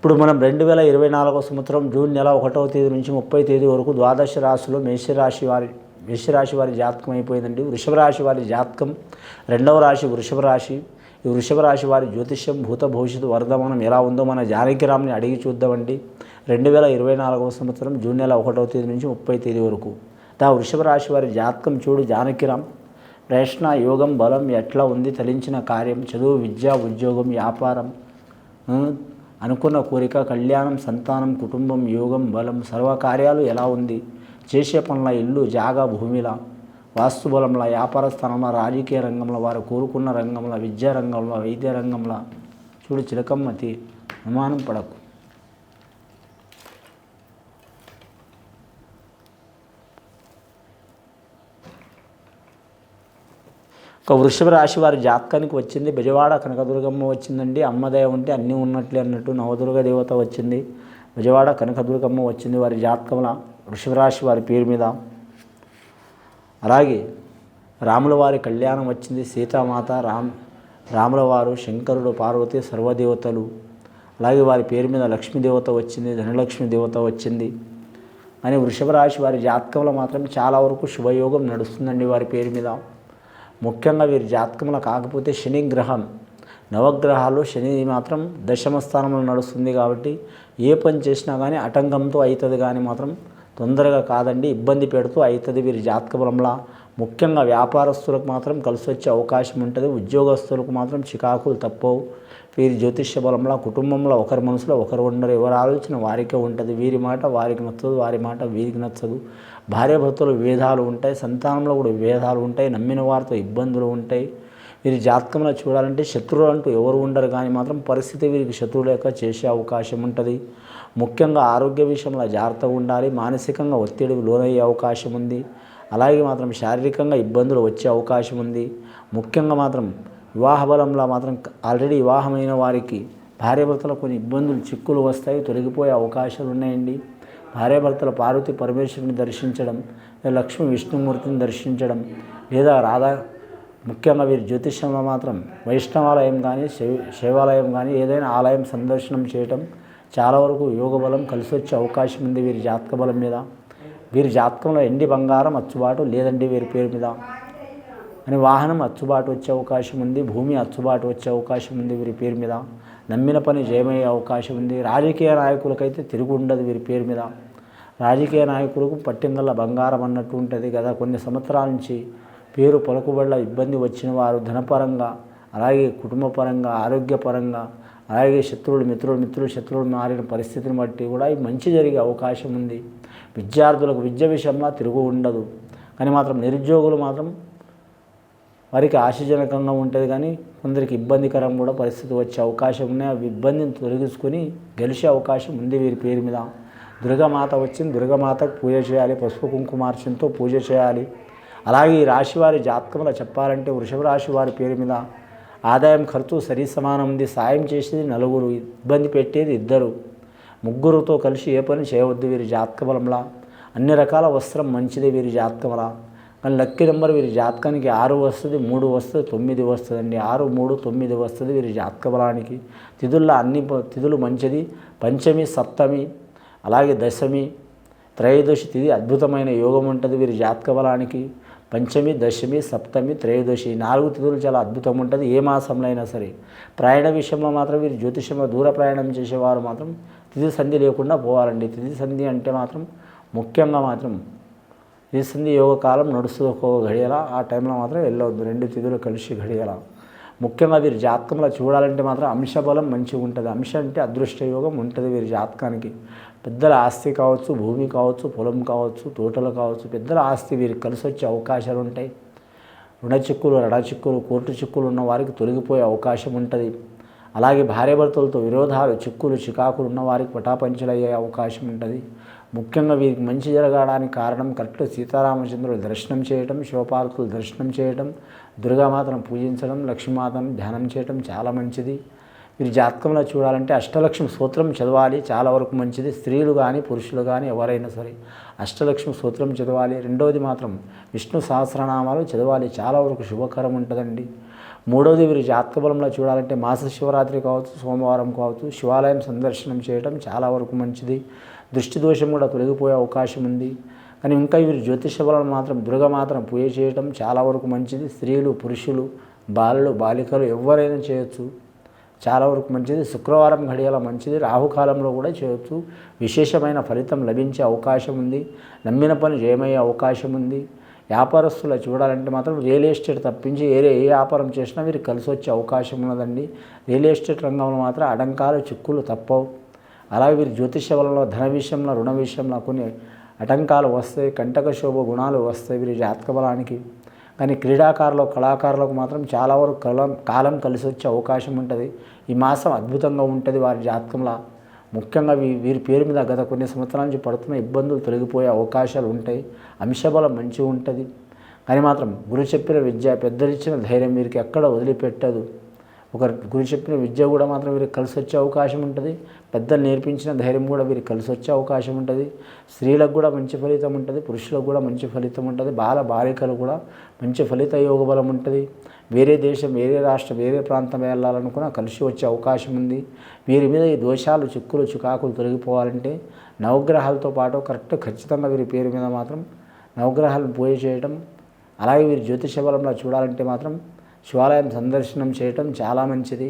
ఇప్పుడు మనం రెండు వేల ఇరవై నాలుగో సంవత్సరం జూన్ నెల ఒకటవ తేదీ నుంచి ముప్పై తేదీ వరకు ద్వాదశ రాశిలో మేషరాశి వారి మేషరాశి వారి జాతకం అయిపోయిందండి. వృషభ రాశి వారి జాతకం రెండవ రాశి వృషభ రాశి. ఈ వృషభ రాశి వారి జ్యోతిష్యం భూత భవిష్యత్తు వర్ధమానం ఎలా ఉందో మన జానకిరామ్ని అడిగి చూద్దామండి. రెండు వేల ఇరవై నాలుగవ సంవత్సరం జూన్ నెల ఒకటవ తేదీ నుంచి ముప్పై తేదీ వరకు. దా వృషభ రాశి వారి జాతకం చూడు జానకిరామ్. ప్రశ్న యోగం బలం ఎట్లా ఉంది? తలించిన కార్యం చదువు విద్య ఉద్యోగం వ్యాపారం. అనుకున్న కోరిక కళ్యాణం సంతానం కుటుంబం యోగం బలం సర్వకార్యాలు ఎలా ఉంది? చేసే పనుల ఇల్లు జాగా భూమిలా? వాస్తు బలంలో వ్యాపార స్థానంలో రాజకీయ రంగంలో వారు కోరుకున్న రంగంలో విద్యా రంగంలో వైద్య రంగంలో? చూడు చిలకమ్మతి అనుమానం పడకు. ఒక వృషభ రాశి వారి జాతకానికి వచ్చింది. బెజవాడ కనకదుర్గమ్మ వచ్చిందండి. అమ్మదయ ఉంటే అన్నీ ఉన్నట్లే అన్నట్టు నవదుర్గ దేవత వచ్చింది. బెజవాడ కనకదుర్గమ్మ వచ్చింది వారి జాతకంలో వృషభ రాశి వారి పేరు మీద. అలాగే రాముల వారి కళ్యాణం వచ్చింది. సీతామాత రామ్ రాముల వారు శంకరుడు పార్వతి సర్వదేవతలు. అలాగే వారి పేరు మీద లక్ష్మీదేవత వచ్చింది ధనలక్ష్మి దేవత వచ్చింది. అని వృషభ రాశి వారి జాతకంలో మాత్రం చాలా వరకు శుభయోగం నడుస్తుందండి వారి పేరు మీద. ముఖ్యంగా వీరి జాతకంలో కాకపోతే శని గ్రహం నవగ్రహాలు శని మాత్రం దశమ స్థానంలో నడుస్తుంది కాబట్టి ఏ పని చేసినా కానీ ఆటంకంతో అవుతుంది కానీ మాత్రం తొందరగా కాదండి ఇబ్బంది పెడుతూ అవుతుంది వీరి జాతక బలంలా ముఖ్యంగా వ్యాపారస్తులకు మాత్రం కలిసి వచ్చే అవకాశం ఉంటుంది ఉద్యోగస్తులకు మాత్రం చికాకులు తప్పవు. వీరి జ్యోతిష్య బలంలో కుటుంబంలో ఒకరి మనసులో ఒకరు ఉండరు ఎవరి ఆలోచన వారికే ఉంటుంది. వీరి మాట వారికి నచ్చదు వారి మాట వీరికి నచ్చదు. భార్యాభర్తలు విభేదాలు ఉంటాయి సంతానంలో కూడా విభేదాలు ఉంటాయి నమ్మిన వారితో ఇబ్బందులు ఉంటాయి. వీరి జాతకంలో చూడాలంటే శత్రువులు అంటూ ఎవరు ఉండరు కానీ మాత్రం పరిస్థితి వీరికి శత్రువు లేక చేసే అవకాశం ఉంటుంది. ముఖ్యంగా ఆరోగ్య విషయంలో జాగ్రత్తగా ఉండాలి మానసికంగా ఒత్తిడికి లోనయ్యే అవకాశం ఉంది. అలాగే మాత్రం శారీరకంగా ఇబ్బందులు వచ్చే అవకాశం ఉంది. ముఖ్యంగా మాత్రం వివాహ బలంలో మాత్రం ఆల్రెడీ వివాహమైన వారికి భార్యాభర్తలు కొన్ని ఇబ్బందులు చిక్కులు వస్తాయి తొలగిపోయే అవకాశాలు ఉన్నాయండి. భార్యాభర్తల పార్వతి పరమేశ్వరుని దర్శించడం లక్ష్మి విష్ణుమూర్తిని దర్శించడం లేదా రాధా ముఖ్యంగా వీరి జ్యోతిష్యంలో మాత్రం వైష్ణవాలయం కానీ శైవ శైవాలయం కానీ ఏదైనా ఆలయం సందర్శనం చేయటం చాలా వరకు యోగ బలం కలిసి వచ్చే అవకాశం ఉంది వీరి జాతక బలం మీద. వీరి జాతకంలో ఎండి బంగారం అచ్చుబాటు లేదండి వీరి పేరు మీద. అని వాహనం అచ్చుబాటు వచ్చే అవకాశం ఉంది భూమి అచ్చుబాటు వచ్చే అవకాశం ఉంది వీరి పేరు మీద. నమ్మిన పని జయమయ్యే అవకాశం ఉంది. రాజకీయ నాయకులకైతే తిరుగు ఉండదు వీరి పేరు మీద. రాజకీయ నాయకులకు పట్టిందల్లా బంగారం అన్నట్టు ఉంటుంది కదా. కొన్ని సంవత్సరాల నుంచి పేరు పలుకుబడ్డ ఇబ్బంది వచ్చిన వారు ధనపరంగా అలాగే కుటుంబపరంగా ఆరోగ్యపరంగా అలాగే శత్రువులు మిత్రులు మిత్రులు శత్రువులు మారిన పరిస్థితిని బట్టి కూడా ఈ మంచి జరిగే అవకాశం ఉంది. విద్యార్థులకు విద్య విషయంలో తిరుగు ఉండదు. కానీ మాత్రం నిరుద్యోగులు మాత్రం వారికి ఆశాజనకంగా ఉంటుంది కానీ కొందరికి ఇబ్బందికరం కూడా పరిస్థితి వచ్చే అవకాశం ఉన్నాయి. ఆ ఇబ్బందిని తొలగించుకొని గెలిచే అవకాశం ఉంది వీరి పేరు మీద. దుర్గామాత వచ్చింది. దుర్గమాతకు పూజ చేయాలి. పసుపు కుంకుమార్చనతో పూజ చేయాలి. అలాగే ఈ రాశి వారి జాతకంలో చెప్పాలంటే వృషభ రాశి వారి పేరు మీద ఆదాయం ఖర్చు సరి సమానం ఉంది. సాయం చేసేది నలుగురు ఇబ్బంది పెట్టేది ఇద్దరు. ముగ్గురుతో కలిసి ఏ పని చేయవద్దు వీరి జాతక బలంలా. అన్ని రకాల వస్త్రం మంచిది వీరి జాతకంలా కానీ లక్కీ నెంబర్ వీరి జాతకానికి ఆరు వస్తుంది మూడు వస్తుంది తొమ్మిది వస్తుందండి. ఆరు మూడు తొమ్మిది వస్తుంది వీరి జాతక బలానికి తిథుల్లో అన్ని ప- తిథులు మంచిది. పంచమి సప్తమి అలాగే దశమి త్రయోదశి తిథి అద్భుతమైన యోగం ఉంటుంది వీరి జాతక బలానికి పంచమి దశమి సప్తమి త్రయోదశి నాలుగు తిథులు చాలా అద్భుతం ఉంటుంది. ఏ మాసంలో అయినా సరే. ప్రయాణ విషయంలో మాత్రం వీరు జ్యోతిషంలో దూర ప్రయాణం చేసేవారు మాత్రం తిథి సంధి లేకుండా పోవాలండి. తిథి సంధి అంటే మాత్రం ముఖ్యంగా మాత్రం తిథి యోగ కాలం నడుస్తుంది ఒక గడియల ఆ టైంలో మాత్రం వెళ్ళవద్దు. రెండు తిథులు కలిసి గడియల ముఖ్యంగా వీరి జాతకంలో చూడాలంటే మాత్రం అంశబలం మంచిగా ఉంటుంది. అంశ అంటే అదృష్ట యోగం ఉంటుంది వీరి జాతకానికి. పెద్దల ఆస్తి కావచ్చు భూమి కావచ్చు పొలం కావచ్చు తోటలు కావచ్చు పెద్దల ఆస్తి వీరికి కలిసి వచ్చే అవకాశాలు ఉంటాయి. రుణ చిక్కులు రణ చిక్కులు కోర్టు చిక్కులు ఉన్న వారికి తొలగిపోయే అవకాశం ఉంటుంది. అలాగే భార్యాభర్తలతో విరోధాలు చిక్కులు చికాకులు ఉన్న వారికి పటాపంచలు అయ్యే అవకాశం ఉంటుంది. ముఖ్యంగా వీరికి మంచి జరగడానికి కారణం కరెక్ట్ సీతారామచంద్రుడు దర్శనం చేయటం శివపార్వతులు దర్శనం చేయటం దుర్గామాతను పూజించడం లక్ష్మీమాతను ధ్యానం చేయటం చాలా మంచిది. మీరు జాతకంలో చూడాలంటే అష్టలక్ష్మి సూత్రం చదవాలి చాలా వరకు మంచిది. స్త్రీలు కానీ పురుషులు కానీ ఎవరైనా సరే అష్టలక్ష్మి సూత్రం చదవాలి. రెండవది మాత్రం విష్ణు సహస్రనామాలు చదవాలి. చాలా వరకు శుభకరం ఉంటుందండి. మూడవది వీరి జాతక బలంలో చూడాలంటే మాస శివరాత్రి కావచ్చు సోమవారం కావచ్చు శివాలయం సందర్శనం చేయడం చాలా వరకు మంచిది. దృష్టి దోషం కూడా తొలగిపోయే అవకాశం ఉంది. కానీ ఇంకా వీరి జ్యోతిష బలం మాత్రం దుర్గ మాత్రం పూజ చేయడం చాలా వరకు మంచిది. స్త్రీలు పురుషులు బాలలు బాలికలు ఎవరైనా చేయొచ్చు. చాలా వరకు మంచిది. శుక్రవారం గడియాల మంచిది. రాహుకాలంలో కూడా చేయొచ్చు. విశేషమైన ఫలితం లభించే అవకాశం ఉంది. నమ్మిన పని జయమయ్యే అవకాశం ఉంది. వ్యాపారస్తులు చూడాలంటే మాత్రం రియల్ ఎస్టేట్ తప్పించి ఏరే ఏ వ్యాపారం చేసినా మీరు కలిసి వచ్చే అవకాశం ఉన్నదండి. రియల్ ఎస్టేట్ రంగంలో మాత్రం అడంకాలు చిక్కులు తప్పవు. అలాగే వీరి జ్యోతిష వలన ధన విషయంలో రుణ విషయంలో కొన్ని ఆటంకాలు వస్తాయి కంటక శోభ గుణాలు వస్తాయి వీరి జాతక బలానికి కానీ క్రీడాకారులు కళాకారులకు మాత్రం చాలా వరకు కాలం కాలం కలిసి వచ్చే అవకాశం ఉంటుంది. ఈ మాసం అద్భుతంగా ఉంటుంది వారి జాతకంలో. ముఖ్యంగా వీ వీరి పేరు మీద గత కొన్ని సంవత్సరాల నుంచి పడుతున్న ఇబ్బందులు తొలగిపోయే అవకాశాలు ఉంటాయి. అంశబలం మంచిగా ఉంటుంది. కానీ మాత్రం గురు చెప్పిన విద్య పెద్దలిచ్చిన ధైర్యం వీరికి ఎక్కడ వదిలిపెట్టదు. ఒక గురు చెప్పిన విద్య కూడా మాత్రం వీరికి కలిసి వచ్చే అవకాశం ఉంటుంది. పెద్దలు నేర్పించిన ధైర్యం కూడా వీరికి కలిసి వచ్చే అవకాశం ఉంటుంది. స్త్రీలకు కూడా మంచి ఫలితం ఉంటుంది. పురుషులకు కూడా మంచి ఫలితం ఉంటుంది. బాల బాలికలు కూడా మంచి ఫలిత యోగ బలం ఉంటుంది. వేరే దేశం వేరే రాష్ట్రం వేరే ప్రాంతం వెళ్ళాలనుకున్నా కలిసి వచ్చే అవకాశం ఉంది. వీరి మీద ఈ దోషాలు చిక్కులు చికాకులు తొలగిపోవాలంటే నవగ్రహాలతో పాటు కరెక్ట్ ఖచ్చితంగా వీరి పేరు మీద మాత్రం నవగ్రహాలను పూజ చేయడం అలాగే వీరి జ్యోతిష బలంలో చూడాలంటే మాత్రం శివాలయం సందర్శనం చేయటం చాలా మంచిది.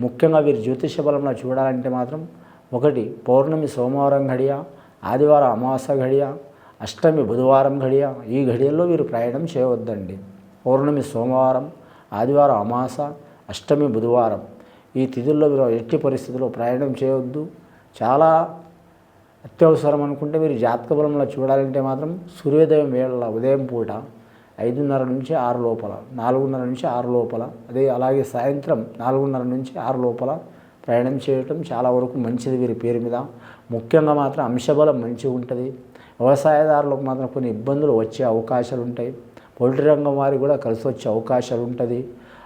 ముఖ్యంగా వీరు జ్యోతిష బలంలో చూడాలంటే మాత్రం ఒకటి పౌర్ణమి సోమవారం గడియ ఆదివారం అమావాస్య గడియ అష్టమి బుధవారం గడియ ఈ గడియల్లో వీరు ప్రయాణం చేయవద్దండి. పౌర్ణమి సోమవారం ఆదివారం అమాస అష్టమి బుధవారం. ఈ తిథుల్లో మీరు ఎట్టి పరిస్థితుల్లో ప్రయాణం చేయవద్దు. చాలా అత్యవసరం అనుకుంటే మీరు జాతక బలంలో చూడాలంటే మాత్రం సూర్యోదయం వేళ ఉదయం పూట ఐదున్నర నుంచి ఆరు లోపల నాలుగున్నర నుంచి ఆరు లోపల అదే అలాగే సాయంత్రం నాలుగున్నర నుంచి ఆరు లోపల ప్రయాణం చేయటం చాలా వరకు మంచిది వీరి పేరు మీద. ముఖ్యంగా మాత్రం అంశబలం మంచిగా ఉంటుంది. వ్యవసాయదారులకు మాత్రం కొన్ని ఇబ్బందులు వచ్చే అవకాశాలు ఉంటాయి. పౌల్ట్రీ రంగం వారికి కూడా కలిసి వచ్చే అవకాశాలు ఉంటుంది.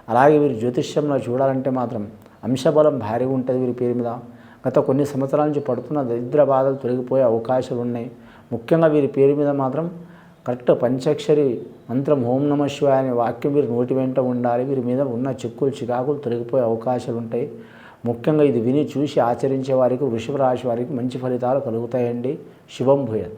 అలాగే వీరి జ్యోతిష్యంలో చూడాలంటే మాత్రం అంశబలం భారీగా ఉంటుంది వీరి పేరు మీద. గత కొన్ని సంవత్సరాల నుంచి పడుతున్న దరిద్ర బాధలు తొలగిపోయే అవకాశాలు ఉన్నాయి. ముఖ్యంగా వీరి పేరు మీద మాత్రం కరెక్ట్ పంచాక్షరి మంత్రం ఓం నమ శివాయ అనే వాక్యం మీరు నోటి వెంట ఉండాలి. వీరి మీద ఉన్న చిక్కులు చికాకులు తొలగిపోయే అవకాశాలు ఉంటాయి. ముఖ్యంగా ఇది విని చూసి ఆచరించే వారికి వృషభ రాశి వారికి మంచి ఫలితాలు కలుగుతాయండి. శుభం భూయత్.